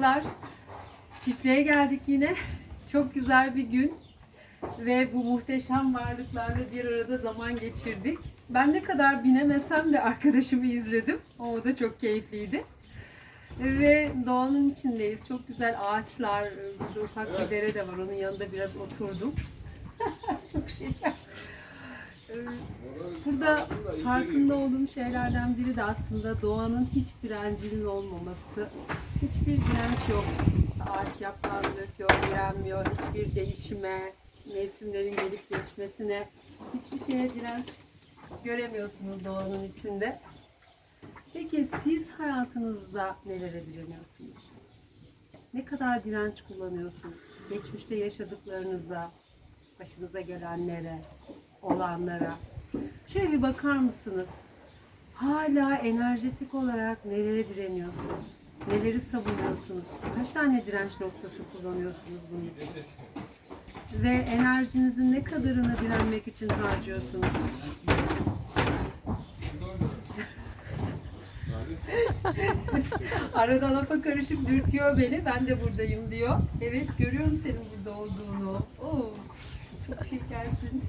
Merhabalar. Çiftliğe geldik yine. Çok güzel bir gün. Ve bu muhteşem varlıklarla bir arada zaman geçirdik. Ben ne kadar binemesem de arkadaşımı izledim. O da çok keyifliydi. Ve doğanın içindeyiz. Çok güzel ağaçlar. Burada ufak bir dere de var. Onun yanında biraz oturdum. çok şeker. Burada farkında olduğum şeylerden biri de aslında doğanın hiç direncinin olmaması. Hiçbir direnç yok. Ağaç yaprağını döküyor, direnmiyor. Hiçbir değişime, mevsimlerin gelip geçmesine, hiçbir şeye direnç göremiyorsunuz doğanın içinde. Peki siz hayatınızda nelere direniyorsunuz? Ne kadar direnç kullanıyorsunuz? Geçmişte yaşadıklarınıza, başınıza gelenlere, olanlara. Şöyle bir bakar mısınız? Hala enerjetik olarak nelere direniyorsunuz? Neleri savunuyorsunuz? Kaç tane direnç noktası kullanıyorsunuz bunun için? Ve enerjinizin ne kadarını direnmek için harcıyorsunuz? Arada lafa karışıp dürtüyor beni. Ben de buradayım diyor. Evet görüyorum senin burada olduğunu. Oo, çok şekersin.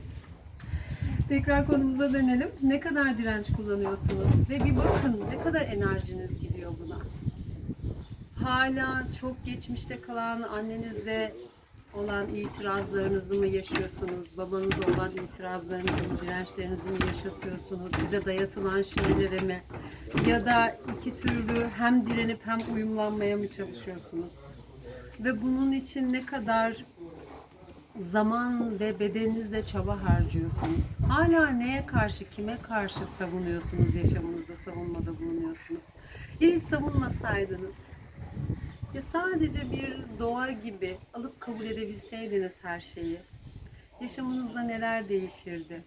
Tekrar konumuza dönelim. Ne kadar direnç kullanıyorsunuz? Ve bir bakın ne kadar enerjiniz gidiyor buna. Hala çok geçmişte kalan annenizle olan itirazlarınızı mı yaşıyorsunuz? Babanızla olan itirazlarınızı mı, dirençlerinizi mi yaşatıyorsunuz? Size dayatılan şeylere mi? Ya da iki türlü hem direnip hem uyumlanmaya mı çalışıyorsunuz? Ve bunun için ne kadar zaman ve bedeninizle çaba harcıyorsunuz. Hala neye karşı, kime karşı savunuyorsunuz yaşamınızda, savunmada bulunuyorsunuz? Ya savunmasaydınız? Ya sadece bir doğa gibi alıp kabul edebilseydiniz her şeyi, yaşamınızda neler değişirdi?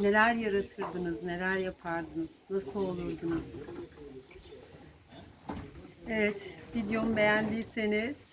Neler yaratırdınız, neler yapardınız, nasıl olurdunuz? Evet, videomu beğendiyseniz